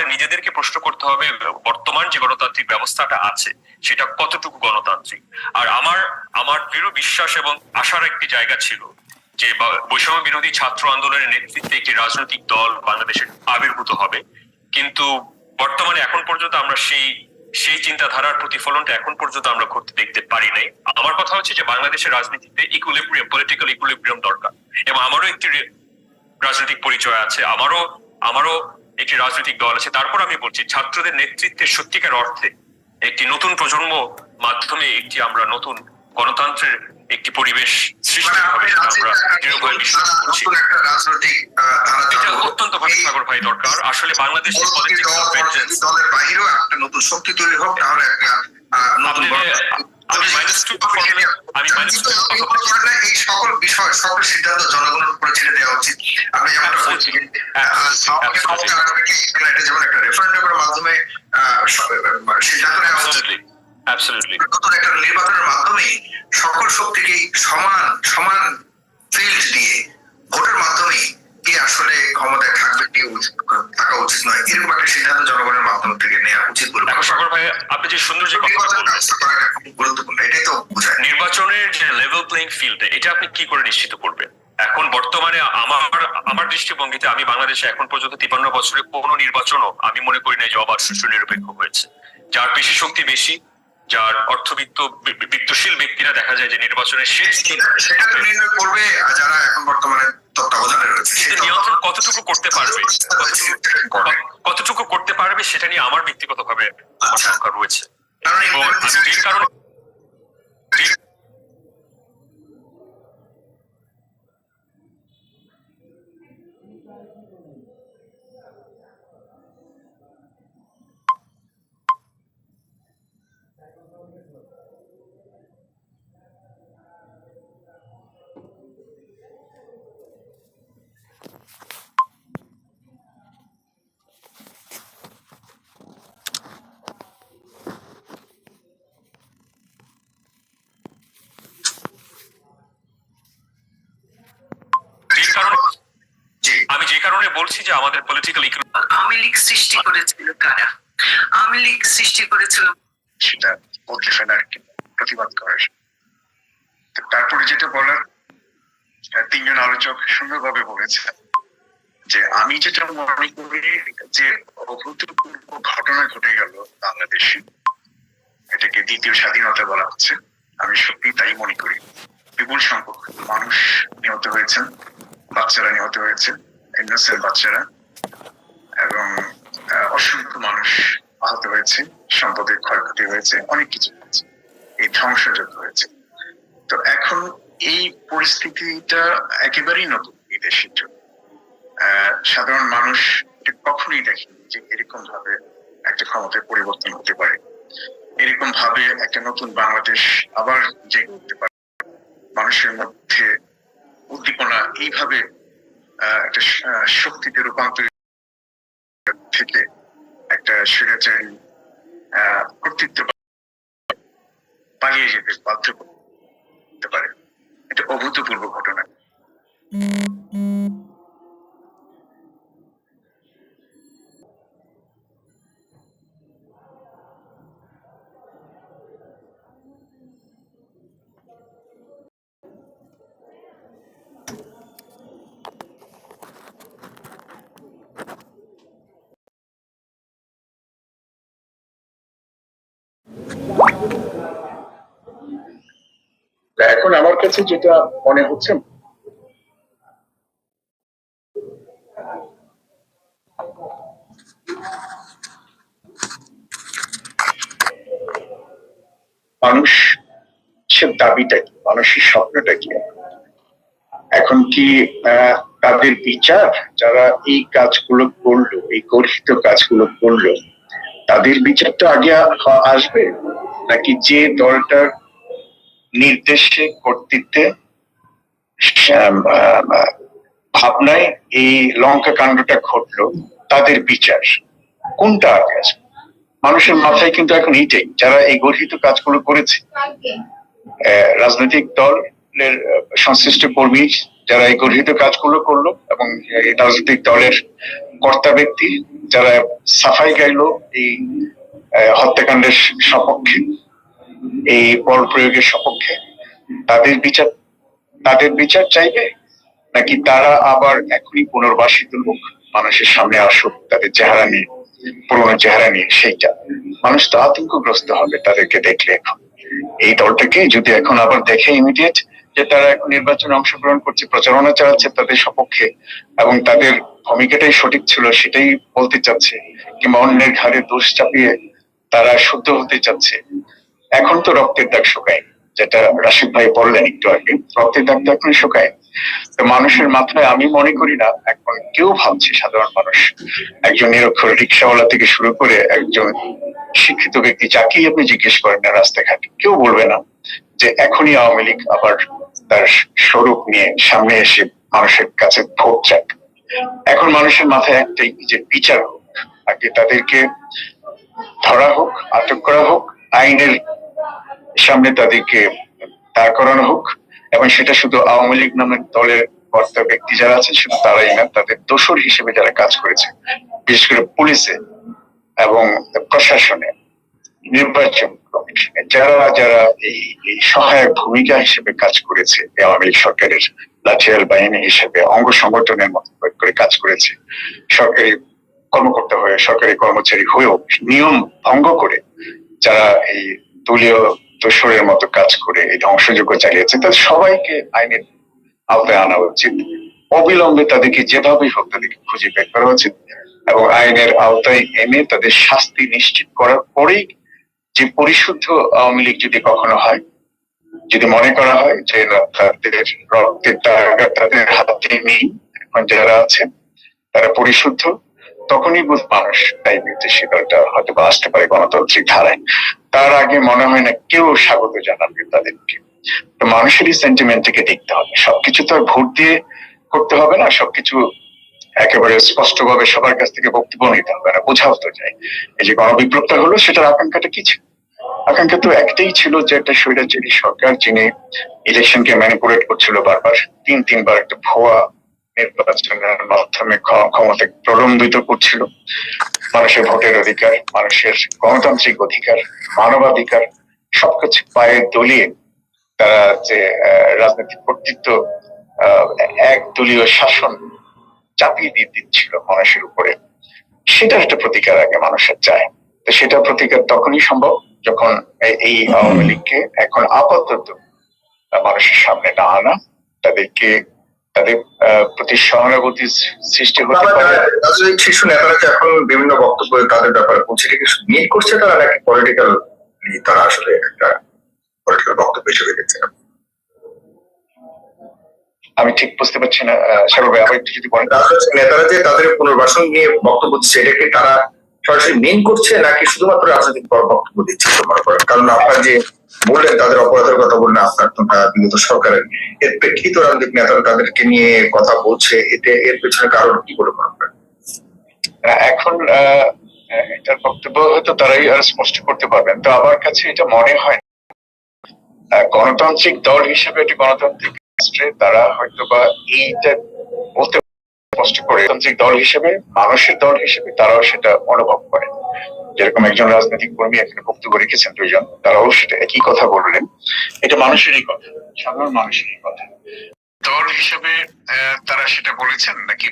আমাদের নিজেদেরকে প্রশ্ন করতে হবে, বর্তমান যে গণতান্ত্রিক ব্যবস্থাটা আছে, সেটা কতটুকু গণতান্ত্রিক? আর আমার আমার দৃঢ় বিশ্বাস এবং আশার একটি জায়গা ছিল যে বৈষম্য বিরোধী ছাত্র আন্দোলনের নেতৃত্বে একটি রাজনৈতিক দল বাংলাদেশে আবির্ভূত হবে। কিন্তু বর্তমানে এখন পর্যন্ত আমরা সেই সেই চিন্তাধারার প্রতিফলনটা এখন পর্যন্ত আমরা করতে দেখতে পারি নাই। আমার কথা হচ্ছে যে বাংলাদেশের রাজনীতিতে ইকুইলিব্রিয়াম পলিটিক্যাল ইকুইলিব্রিয়াম দরকার। এবং আমারও একটি রাজনৈতিক পরিচয় আছে। আমারও আমারও একটি রাজনৈতিক দল আছে তারপর আমি বলছি ছাত্রদের নেতৃত্বে সত্যিকার অর্থে একটি নতুন প্রজন্ম মাধ্যমে একটি আমরা নতুন গণতন্ত্রের একটি পরিবেশ সৃষ্টি মানে হবে আমরা দৃঢ়ভাবে বিশ্বাস করছি। এটা অত্যন্ত ভাবে সাগর ভাই দরকার। আসলে বাংলাদেশের পলিটিক্স দলের বাহিরেও একটা নতুন শক্তি তৈরি হোক তাহলে একটা নতুন আপনি যে- আমি minus two আমি minus two কিন্তু আপনি কথা বলছি। বলছেন না, এই সকল বিষয় সকল সিদ্ধান্ত জনগণের উপরে ছেড়ে দেওয়া উচিত আপনি যেমনটা Absolutely. বলছেন আহ, Absolutely. আমাকে ক্ষমতা আনবে কি? এটা যেমন একটা রেফারেন্ডামের মাধ্যমে সিদ্ধান্ত নেওয়া উচিত অ্যাবসলিউটলি অ্যাবসলিউটলি নতুন একটা নির্বাচনের মাধ্যমে সকল শক্তিকে সমান সমান ফিল্ড দিয়ে ভোটের মাধ্যমে কে আসলে ক্ষমতায় থাকবে কে থাকা উচিত নয় এরকম একটা সিদ্ধান্ত জনগণের মাধ্যম থেকে নেওয়া উচিত বলে সাগর ভাই আপনি যে সুন্দর যে কথা গুরুত্বপূর্ণ এটাই তো বোঝায়। নির্বাচনের যে লেভেল প্লেইং ফিল্ড এটা আপনি কি করে নিশ্চিত করবেন? এখন বর্তমানে আমার আমার দৃষ্টিভঙ্গিতে আমি বাংলাদেশে এখন পর্যন্ত তিপান্ন বছরে কোনো নির্বাচনও আমি মনে করি না যে অবাধ সুষ্ঠু নিরপেক্ষ হয়েছে। যার পেশি শক্তি বেশি যার অর্থবিত্ত বিত্তশীল ব্যক্তিরা দেখা যায় যে নির্বাচনের শেষ সেটা- নির্ণয় করবে যারা এখন বর্তমানে তত্ত্বাবধানে রয়েছে। সে নিয়ন্ত্রণ কতটুকু করতে পারবে? কতটুকু- করতে পারবে সেটা নিয়ে আমার ব্যক্তিগতভাবে আমার আচ্ছা। রয়েছে। কারণ যে কারণে যে কারণে জি আমি যে বলছি যে আমাদের পলিটিক্যাল আওয়ামী লীগ সৃষ্টি করেছিল কারা? আওয়ামী লীগ সৃষ্টি করেছিল সেটা বদলে ফেলার প্রতিবাদ করার তো তারপরে যেটা বলার তিনজন আলোচক সুন্দরভাবে বলেছে যে আমি যেটা মনে করি যে অভূতপূর্ব ঘটনা ঘটে গেল বাংলাদেশে। এটাকে দ্বিতীয় স্বাধীনতা বলা হচ্ছে। আমি সত্যি তাই মনে করি। বিপুল সংখ্যক মানুষ নিহত হয়েছেন বাচ্চারা নিহত হয়েছে। ইনোসেন্ট বাচ্চারা এবং অসংখ্য মানুষ আহত হয়েছে, সম্পদের ক্ষয়ক্ষতি হয়েছে, অনেক কিছু হয়েছে, এই ধ্বংসযজ্ঞ হয়েছে। তো এখন এই পরিস্থিতিটা একেবারেই নতুন এই দেশের জন্য। সাধারণ মানুষ এটা কখনোই দেখেনি যে এরকম ভাবে একটা ক্ষমতার পরিবর্তন হতে পারে। এরকম ভাবে একটা নতুন বাংলাদেশ আবার জেগে উঠতে পারে। মানুষের মধ্যে উদ্দীপনা এইভাবে একটা শক্তিতে রূপান্তরিত থেকে একটা স্বৈরাচারী কর্তৃত্ব পালিয়ে যেতে বাধ্য করতে পারে। এটা অভূতপূর্ব ঘটনা। এখন আমার কাছে যেটা মনে হচ্ছে মানুষ সে দাবিটা কি? মানুষের স্বপ্নটা কি? এখন কি তাদের বিচার? যারা এই কাজগুলো করল, এই গর্হিত কাজগুলো করল, তাদের বিচারটা আগে আসবে? নাকি যে দলটার নির্দেশে কর্তৃত্বে ভাবনায় এই লঙ্কা কাণ্ডটা ঘটলো, তাদের বিচার। কোনটা আগে আসবে মানুষের মাথায় কিন্তু এখন এইটাই যারা এই গর্হিত কাজগুলো করেছে রাজনৈতিক দলের সংশ্লিষ্ট কর্মী যারা এই গর্হিত কাজগুলো করল এবং রাজনৈতিক দলের কর্তা ব্যক্তি যারা সাফাই গাইলো এই হত্যাকাণ্ডের সপক্ষে। এই বল প্রয়োগের সপক্ষে? তাদের বিচার তাদের বিচার চাইবে? নাকি তারা আবার এখনই পুনর্বাসিত লোক? মানুষের সামনে আসুক, তাদের চেহারা নিয়ে, পুরোনো চেহারা নিয়ে, সেইটা। মানুষ তো আতঙ্কগ্রস্ত হবে তাদেরকে দেখলে এখন। এই দলটাকে যদি এখন আবার দেখে ইমিডিয়েট যে তারা এখন নির্বাচনে অংশগ্রহণ করছে, প্রচারণা চালাচ্ছে তাদের সপক্ষে, এবং তাদের ভূমিকাটাই সঠিক ছিল, সেটাই বলতে চাচ্ছে, কিংবা অন্যের ঘাড়ে দোষ চাপিয়ে তারা শুদ্ধ হতে চাচ্ছে এখন তো রক্তের দাগ শুকায়, যেটা রাশিদ ভাই বললেন একটু আগে, রক্তের দাগ তো এখন শুকায়। তো মানুষের মাথায় আমি মনে করি না, এখন কেউ ভাবছে সাধারণ মানুষ। একজন নিরক্ষর রিক্সাওয়ালা থেকে শুরু করে একজন শিক্ষিত ব্যক্তি যাকেই আপনি জিজ্ঞেস করেন না রাস্তাঘাটে? কেউ বলবে না যে এখনই আওয়ামী লীগ আবার তার স্বরূপ নিয়ে সামনে এসে মানুষের কাছে ভোট চাক। এখন মানুষের মাথায় একটাই যে বিচার হোক, আগে তাদেরকে ধরা হোক, আটক করা হোক, আইনের সামনে তাদেরকে দাঁড় করানো হোক, এবং সেটা শুধু আওয়ামী লীগ নামের দলের কর্তা ব্যক্তি যারা আছে শুধু তারাই না, তাদের দোষর হিসেবে যারা কাজ করেছে, বিশেষ করে পুলিশে এবং প্রশাসনে, নির্বাচন কমিশনে, যারা যারা এই সহায়ক ভূমিকা হিসেবে কাজ করেছে আওয়ামী লীগ সরকারের লাঠিয়াল বাহিনী হিসেবে, অঙ্গ সংগঠনের মতো করে কাজ করেছে, সরকারি কর্মকর্তা হয়ে, সরকারি কর্মচারী হয়েও নিয়ম ভঙ্গ করে, যারা এই দলীয় দোসরের মতো কাজ করে এই ধ্বংসযোগ্য চালিয়েছে। তাদের সবাইকে আইনের আওতায় আনা উচিত। অবিলম্বে তাদেরকে যেভাবেই হোক তাদেরকে খুঁজে বের করা উচিত এবং আইনের আওতায় এনে তাদের শাস্তি নিশ্চিত করার পরেই যে পরিশুদ্ধ আওয়ামী লীগ যদি কখনো হয়, যদি মনে করা হয় যে তাদের রক্তের টাকা তাদের হাতে নেই, এখন যারা আছেন, তারা পরিশুদ্ধ তখনই বুঝ মানুষ তাই সে হয়তো বা আসতে পারে গণতান্ত্রিক ধারায়। তার আগে মনে হয় না কেউ স্বাগত জানাবে তাদেরকে। তো মানুষেরই সেন্টিমেন্ট থেকে দেখতে হবে। সবকিছু তো আর ভোট দিয়ে করতে হবে না, সবকিছু একেবারে স্পষ্টভাবে সবার কাছ থেকে বক্তব্য নিতে হবে না, বোঝাও তো যায়। এই যে গণবিপ্লবটা হলো, সেটার আকাঙ্ক্ষাটা কি ছিল? আকাঙ্ক্ষা তো একটাই ছিল যে একটা স্বৈরাচারী সরকার, যিনি ইলেকশনকে ম্যানিপুলেট করছিল বারবার তিন তিনবার একটা ভুয়া নির্বাচনের মাধ্যমে ক্ষমতা প্রলম্বিত করছিল। মানুষের ভোটের অধিকার, মানুষের গণতান্ত্রিক অধিকার, মানবাধিকার, সবকিছু পায়ে দলিয়ে তারা যে রাজনৈতিক কর্তৃত্ব এক দলীয় শাসন চাপিয়ে দিয়ে দিচ্ছিল মানুষের উপরে, সেটার একটা প্রতিকার আগে মানুষের চায়। তো সেটা প্রতিকার তখনই সম্ভব যখন এই আওয়ামী লীগকে এখন আপাতত মানুষের সামনে না আনা, তাদেরকে তাদের প্রতি সহানুভূতি সৃষ্টি হতে পারে। রাজনৈতিক শীর্ষ নেতারা যে এখন বিভিন্ন বক্তব্য তাদের ব্যাপারে বলছে? এটা কি মিট করছে তারা নাকি পলিটিক্যাল তারা আসলে একটা পলিটিক্যাল বক্তব্য হিসেবে দেখছে? আমি ঠিক বুঝতে পারছি না ভাই আবার একটু যদি বলেন। রাজনৈতিক নেতারা যে তাদের পুনর্বাসন নিয়ে বক্তব্য দিচ্ছে এটা কি তারা সরাসরি মেন করছে নাকি শুধুমাত্র রাজনৈতিক বক্তব্য দিচ্ছে মনে করেন কারণ আপনার যে বললেন তাদের অপরাধের কথা বললেন আপনার তোমরা বিগত সরকারের এর প্রেক্ষিত রাজনৈতিক নেতারা তাদেরকে নিয়ে কথা বলছে, এতে এর পেছনে কারণ কি বলে মনে করেন? এখন এটার বক্তব্য হয়তো তারাই আর স্পষ্ট করতে পারবেন। তো আমার কাছে এটা মনে হয় গণতান্ত্রিক দল হিসেবে একটি গণতান্ত্রিক রাষ্ট্রে, তারা হয়তো বা এইটা করে গণতান্ত্রিক দল হিসেবে, মানুষের দল হিসেবে তারাও সেটা অনুভব করে। যেরকম একজন রাজনৈতিক কর্মী এখানে বক্তব্য রেখেছেন দুইজন, তারাও সেটা একই কথা বললেন। এটা মানুষেরই কথা, সাধারণ মানুষেরই কথা। দল হিসেবে তারা সেটা বলেছেন নাকি